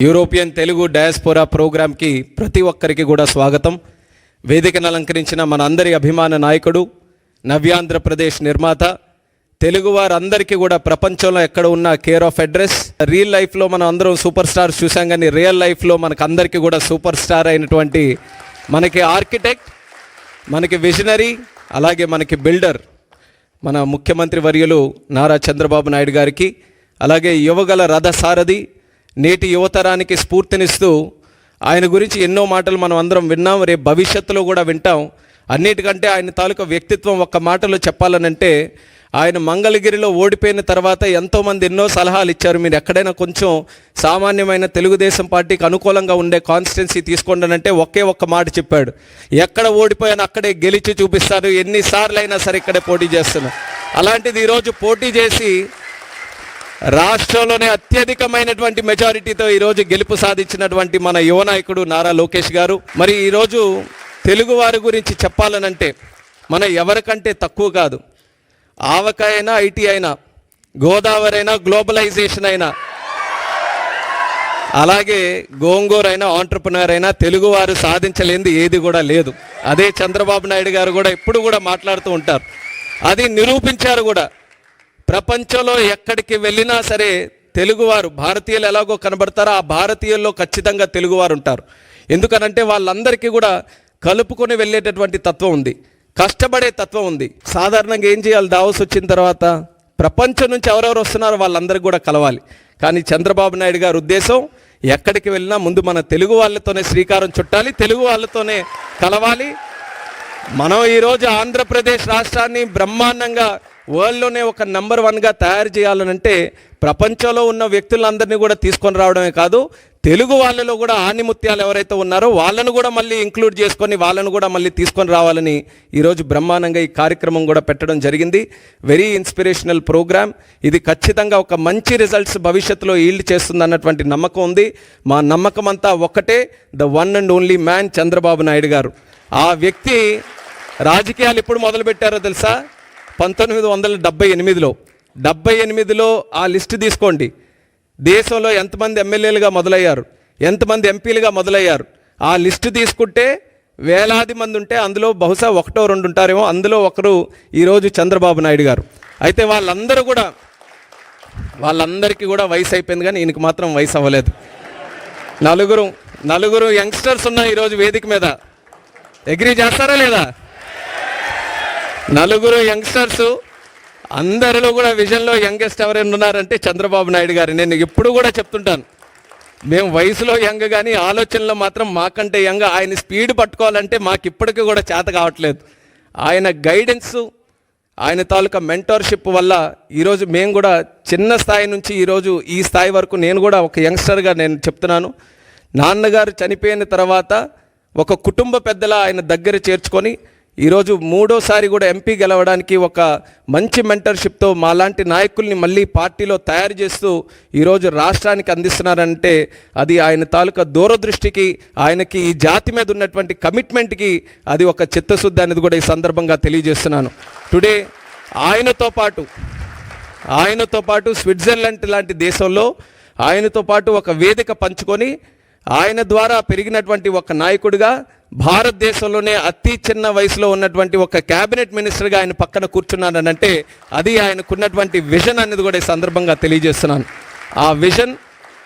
European Telugu diaspora ప్రోగ్రాంకి ప్రతి ఒక్కరికి కూడా స్వాగతం. వేదికను అలంకరించిన మన అందరి అభిమాన నాయకుడు నవ్యాంధ్రప్రదేశ్ నిర్మాత తెలుగు వారందరికీ కూడా ప్రపంచంలో ఎక్కడ ఉన్న కేర్ ఆఫ్ అడ్రస్ రియల్ లైఫ్లో మనం అందరం సూపర్ స్టార్స్ చూసాం కానీ రియల్ లైఫ్లో మనకు అందరికీ కూడా సూపర్ స్టార్ అయినటువంటి మనకి ఆర్కిటెక్ట్ మనకి విజనరీ అలాగే మనకి బిల్డర్ మన ముఖ్యమంత్రి వర్యులు నారా చంద్రబాబు నాయుడు గారికి అలాగే యువగల రథసారథి నేటి యువతరానికి స్ఫూర్తినిస్తూ ఆయన గురించి ఎన్నో మాటలు మనం అందరం విన్నాం రేపు భవిష్యత్తులో కూడా వింటాం. అన్నిటికంటే ఆయన తాలూకా వ్యక్తిత్వం ఒక్క మాటలో చెప్పాలనంటే ఆయన మంగళగిరిలో ఓడిపోయిన తర్వాత ఎంతోమంది ఎన్నో సలహాలు ఇచ్చారు. మీరు ఎక్కడైనా కొంచెం సామాన్యమైన తెలుగుదేశం పార్టీకి అనుకూలంగా ఉండే కాన్స్టిట్యున్సీ తీసుకోండి ఒకే ఒక్క మాట చెప్పాడు. ఎక్కడ ఓడిపోయాను అక్కడే గెలిచి చూపిస్తాను. ఎన్నిసార్లు అయినా సరే ఇక్కడే పోటీ చేస్తున్నాను అలాంటిది ఈరోజు పోటీ చేసి రాష్ట్రంలోనే అత్యధికమైనటువంటి మెజారిటీతో ఈరోజు గెలుపు సాధించినటువంటి మన యువ నాయకుడు నారా లోకేష్ గారు. మరి ఈరోజు తెలుగువారి గురించి చెప్పాలనంటే మన ఎవరికంటే తక్కువ కాదు. ఆవకాయ అయినా ఐటీ అయినా గోదావరి అయినా గ్లోబలైజేషన్ అయినా అలాగే గోంగూర అయినా ఆంటర్ప్రినర్ అయినా తెలుగువారు సాధించలేనిది ఏది కూడా లేదు. అదే చంద్రబాబు నాయుడు గారు కూడా ఎప్పుడు కూడా మాట్లాడుతూ ఉంటారు. అది నిరూపించారు కూడా. ప్రపంచంలో ఎక్కడికి వెళ్ళినా సరే తెలుగువారు భారతీయులు ఎలాగో కనబడతారో ఆ భారతీయుల్లో ఖచ్చితంగా తెలుగువారు ఉంటారు. ఎందుకనంటే వాళ్ళందరికీ కూడా కలుపుకొని వెళ్ళేటటువంటి తత్వం ఉంది. కష్టపడే తత్వం ఉంది. సాధారణంగా ఏం చేయాలి? దావస్ వచ్చిన తర్వాత ప్రపంచం నుంచి ఎవరెవరు వస్తున్నారో వాళ్ళందరికీ కూడా కలవాలి. కానీ చంద్రబాబు నాయుడు గారి ఉద్దేశం ఎక్కడికి వెళ్ళినా ముందు మన తెలుగు వాళ్ళతోనే శ్రీకారం చుట్టాలి తెలుగు వాళ్ళతోనే కలవాలి. మనం ఈరోజు ఆంధ్రప్రదేశ్ రాష్ట్రాన్ని బ్రహ్మాండంగా వరల్డ్లోనే ఒక నెంబర్ వన్గా తయారు చేయాలనంటే ప్రపంచంలో ఉన్న వ్యక్తులందరినీ కూడా తీసుకొని రావడమే కాదు తెలుగు వాళ్ళలో కూడా ఆనిముత్యాలు ఎవరైతే ఉన్నారో వాళ్ళను కూడా మళ్ళీ ఇంక్లూడ్ చేసుకొని వాళ్ళను కూడా మళ్ళీ తీసుకొని రావాలని ఈరోజు బ్రహ్మాండంగా ఈ కార్యక్రమం కూడా పెట్టడం జరిగింది. వెరీ ఇన్స్పిరేషనల్ ప్రోగ్రామ్ ఇది ఖచ్చితంగా ఒక మంచి రిజల్ట్స్ భవిష్యత్తులో ఈల్డ్ చేస్తుంది అన్నటువంటి నమ్మకం ఉంది. మా నమ్మకం అంతా ఒక్కటే the one and only man Chandrababu Naidu garu. ఆ వ్యక్తి రాజకీయాలు ఎప్పుడు మొదలుపెట్టారో తెలుసా? పంతొమ్మిది వందల డెబ్బై ఎనిమిదిలో డెబ్బై ఎనిమిదిలో ఆ లిస్ట్ తీసుకోండి. దేశంలో ఎంతమంది ఎమ్మెల్యేలుగా మొదలయ్యారు? ఎంతమంది ఎంపీలుగా మొదలయ్యారు? ఆ లిస్టు తీసుకుంటే వేలాది మంది ఉంటే అందులో బహుశా ఒకటో రెండు ఉంటారేమో అందులో ఒకరు ఈరోజు చంద్రబాబు నాయుడు గారు. అయితే వాళ్ళందరూ కూడా వాళ్ళందరికీ కూడా వయసు అయిపోయింది కానీ ఈయనకి మాత్రం వయసు అవ్వలేదు. నలుగురు నలుగురు యంగ్స్టర్స్ ఉన్నాయి ఈరోజు వేదిక మీద. అగ్రీ చేస్తారా లేదా? నలుగురు యంగ్స్టర్స్ అందరిలో కూడా విజన్లో యంగెస్ట్ ఎవరైనా ఉన్నారంటే చంద్రబాబు నాయుడు గారు. నేను ఎప్పుడు కూడా చెప్తుంటాను. మేము వయసులో యంగ్ కానీ ఆలోచనలో మాత్రం మాకంటే యంగ్ ఆయన స్పీడ్ పట్టుకోవాలంటే మాకు ఇప్పటికీ కూడా చేత కావట్లేదు. ఆయన గైడెన్స్ ఆయన తాలూకా మెంటోర్షిప్ వల్ల ఈరోజు మేము కూడా చిన్న స్థాయి నుంచి ఈరోజు ఈ స్థాయి వరకు నేను కూడా ఒక యంగ్స్టర్గా నేను చెప్తున్నాను. నాన్నగారు చనిపోయిన తర్వాత ఒక కుటుంబ పెద్దల ఆయన దగ్గర చేర్చుకొని ఈరోజు మూడోసారి కూడా ఎంపీ గెలవడానికి ఒక మంచి మెంటర్షిప్తో మాలాంటి నాయకుల్ని మళ్ళీ పార్టీలో తయారు చేస్తూ ఈరోజు రాష్ట్రానికి అందిస్తున్నారంటే అది ఆయన తాలూకా దూరదృష్టికి ఆయనకి ఈ జాతి మీద ఉన్నటువంటి కమిట్మెంట్కి అది ఒక చిత్తశుద్ధి అనేది కూడా ఈ సందర్భంగా తెలియజేస్తున్నాను. టుడే ఆయనతో పాటు ఆయనతో పాటు స్విట్జర్లాండ్ లాంటి దేశంలో ఆయనతో పాటు ఒక వేదిక పంచుకొని ఆయన ద్వారా పెరిగినటువంటి ఒక నాయకుడిగా భారతదేశంలోనే అతి చిన్న వయసులో ఉన్నటువంటి ఒక క్యాబినెట్ మినిస్టర్గా ఆయన పక్కన కూర్చున్నాడనంటే అది ఆయనకున్నటువంటి విజన్ అనేది కూడా ఈ సందర్భంగా తెలియజేస్తున్నాను. ఆ విజన్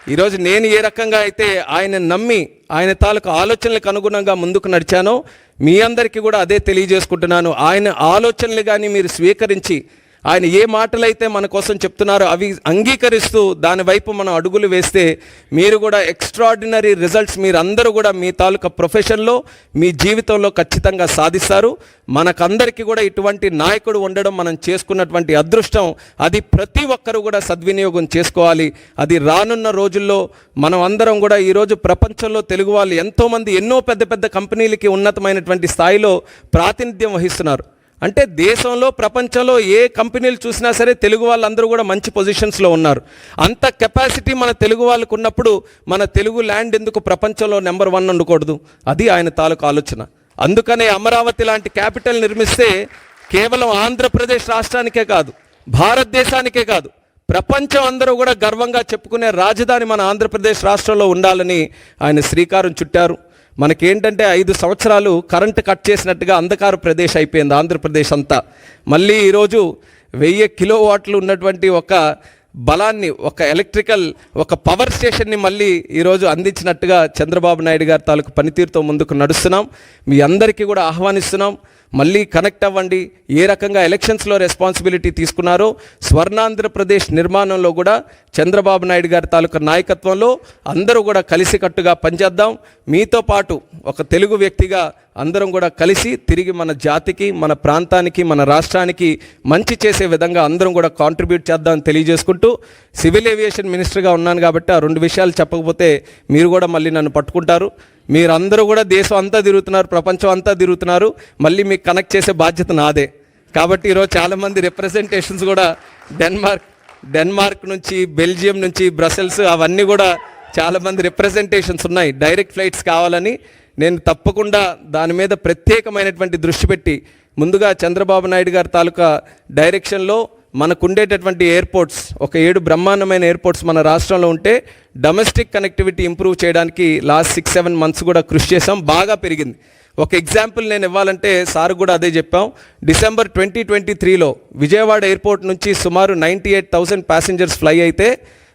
ఈరోజు నేను ఏ రకంగా అయితే ఆయన నమ్మి ఆయన తాలూకు ఆలోచనలకు అనుగుణంగా ముందుకు నడిచానో మీ అందరికీ కూడా అదే తెలియజేసుకుంటున్నాను. ఆయన ఆలోచనలు కానీ మీరు స్వీకరించి ఆయన ఏ మాటలైతే మన కోసం చెప్తున్నారో అవి అంగీకరిస్తూ దాని వైపు మనం అడుగులు వేస్తే మీరు కూడా ఎక్స్ట్రాడినరీ రిజల్ట్స్ మీరు అందరూ కూడా మీ తాలూకా ప్రొఫెషన్లో మీ జీవితంలో ఖచ్చితంగా సాధిస్తారు. మనకందరికీ కూడా ఇటువంటి నాయకుడు ఉండడం మనం చేసుకున్నటువంటి అదృష్టం అది ప్రతి ఒక్కరూ కూడా సద్వినియోగం చేసుకోవాలి. అది రానున్న రోజుల్లో మనం అందరం కూడా ఈరోజు ప్రపంచంలో తెలుగు వాళ్ళు ఎంతోమంది ఎన్నో పెద్ద పెద్ద కంపెనీలకి ఉన్నతమైనటువంటి స్థాయిలో ప్రాతినిధ్యం వహిస్తున్నారు. అంటే దేశంలో ప్రపంచంలో ఏ కంపెనీలు చూసినా సరే తెలుగు వాళ్ళందరూ కూడా మంచి పొజిషన్స్లో ఉన్నారు. అంత కెపాసిటీ మన తెలుగు వాళ్ళకు ఉన్నప్పుడు మన తెలుగు ల్యాండ్ ఎందుకు ప్రపంచంలో నెంబర్ వన్ ఉండకూడదు? అది ఆయన తాలూకు ఆలోచన. అందుకనే అమరావతి లాంటి క్యాపిటల్ నిర్మిస్తే కేవలం ఆంధ్రప్రదేశ్ రాష్ట్రానికే కాదు భారతదేశానికే కాదు ప్రపంచం అందరూ కూడా గర్వంగా చెప్పుకునే రాజధాని మన ఆంధ్రప్రదేశ్ రాష్ట్రంలో ఉండాలని ఆయన శ్రీకారం చుట్టారు. మనకేంటంటే ఐదు సంవత్సరాలు కరెంటు కట్ చేసినట్టుగా అంధకార ప్రదేశ్ అయిపోయింది ఆంధ్రప్రదేశ్ అంతా. మళ్ళీ ఈరోజు వెయ్యి కిలోవాట్లు ఉన్నటువంటి ఒక బలాన్ని ఒక ఎలక్ట్రికల్ ఒక పవర్ స్టేషన్ని మళ్ళీ ఈరోజు అందించినట్టుగా చంద్రబాబు నాయుడు గారి తాలూకు పనితీరుతో ముందుకు నడుస్తున్నాం. మీ అందరికీ కూడా ఆహ్వానిస్తున్నాం. మళ్ళీ కనెక్ట్ అవ్వండి. ఏ రకంగా ఎలక్షన్స్లో రెస్పాన్సిబిలిటీ తీసుకున్నారో స్వర్ణాంధ్రప్రదేశ్ నిర్మాణంలో కూడా చంద్రబాబు నాయుడు గారి తాలూకా నాయకత్వంలో అందరూ కూడా కలిసికట్టుగా పనిచేద్దాం. మీతో పాటు ఒక తెలుగు వ్యక్తిగా అందరం కూడా కలిసి తిరిగి మన జాతికి మన ప్రాంతానికి మన రాష్ట్రానికి మంచి చేసే విధంగా అందరం కూడా కాంట్రిబ్యూట్ చేద్దామని తెలియజేసుకుంటూ సివిల్ ఏవియేషన్ మినిస్టర్గా ఉన్నాను కాబట్టి ఆ రెండు విషయాలు చెప్పకపోతే మీరు కూడా మళ్ళీ నన్ను పట్టుకుంటారు. మీరందరూ కూడా దేశం అంతా తిరుగుతున్నారు ప్రపంచం అంతా తిరుగుతున్నారు మళ్ళీ మీకు కనెక్ట్ చేసే బాధ్యత నాదే. కాబట్టి ఈరోజు చాలామంది రిప్రజెంటేషన్స్ కూడా డెన్మార్క్ డెన్మార్క్ నుంచి బెల్జియం నుంచి బ్రసెల్స్ అవన్నీ కూడా చాలామంది రిప్రజెంటేషన్స్ ఉన్నాయి. డైరెక్ట్ ఫ్లైట్స్ కావాలని నేను తప్పకుండా దాని మీద ప్రత్యేకమైనటువంటి దృష్టి పెట్టి ముందుగా చంద్రబాబు నాయుడు గారి తాలూకా డైరెక్షన్లో మనకు ఉండేటటువంటి ఎయిర్పోర్ట్స్ ఒక ఏడు బ్రహ్మాండమైన ఎయిర్పోర్ట్స్ మన రాష్ట్రంలో ఉంటే డొమెస్టిక్ కనెక్టివిటీ ఇంప్రూవ్ చేయడానికి లాస్ట్ సిక్స్ సెవెన్ మంత్స్ కూడా కృషి చేసాం బాగా పెరిగింది. ఒక ఎగ్జాంపుల్ నేను ఇవ్వాలంటే సార్ కూడా అదే చెప్పాం. డిసెంబర్ ట్వంటీ ట్వంటీ త్రీలో విజయవాడ ఎయిర్పోర్ట్ నుంచి సుమారు ninety eight thousand passengers fly అయితే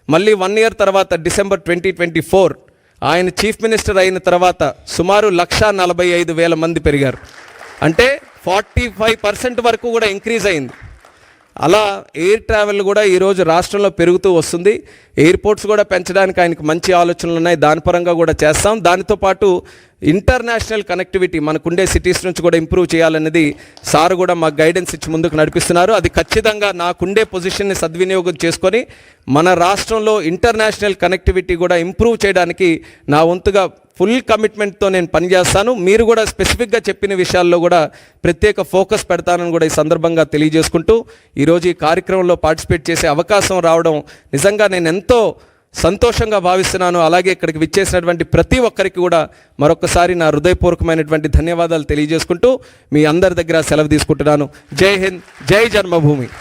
మళ్ళీ వన్ ఇయర్ తర్వాత డిసెంబర్ ట్వంటీ ట్వంటీ ఫోర్ ఆయన చీఫ్ మినిస్టర్ అయిన తర్వాత సుమారు లక్ష నలభై ఐదు వేల మంది పెరిగారు. అంటే ఫార్టీ ఫైవ్ పర్సెంట్ వరకు కూడా ఇంక్రీజ్ అయింది. అలా ఎయిర్ ట్రావెల్ కూడా ఈరోజు రాష్ట్రంలో పెరుగుతూ వస్తుంది. ఎయిర్పోర్ట్స్ కూడా పెంచడానికి ఆయనకు మంచి ఆలోచనలు ఉన్నాయి. దాని పరంగా కూడా చేస్తాం. దానితో పాటు ఇంటర్నేషనల్ కనెక్టివిటీ మనకుండే సిటీస్ నుంచి కూడా ఇంప్రూవ్ చేయాలనేది సార్ కూడా మాకు గైడెన్స్ ఇచ్చి ముందుకు నడిపిస్తున్నారు. అది ఖచ్చితంగా నాకుండే పొజిషన్ని సద్వినియోగం చేసుకొని మన రాష్ట్రంలో ఇంటర్నేషనల్ కనెక్టివిటీ కూడా ఇంప్రూవ్ చేయడానికి నా వంతుగా ఫుల్ కమిట్మెంట్తో నేను పనిచేస్తాను మీరు కూడా స్పెసిఫిక్గా చెప్పిన విషయాల్లో కూడా ప్రత్యేక ఫోకస్ పెడతానని కూడా ఈ సందర్భంగా తెలియజేసుకుంటూ ఈరోజు ఈ కార్యక్రమంలో పార్టిసిపేట్ చేసే అవకాశం రావడం నిజంగా నేను ఎంతో సంతోషంగా భావిస్తున్నాను. అలాగే ఇక్కడికి విచ్చేసినటువంటి ప్రతి ఒక్కరికి కూడా మరొకసారి నా హృదయపూర్వకమైనటువంటి ధన్యవాదాలు తెలియజేసుకుంటూ మీ అందరి దగ్గర సెలవు తీసుకుంటున్నాను. జై హింద్ జై జన్మభూమి.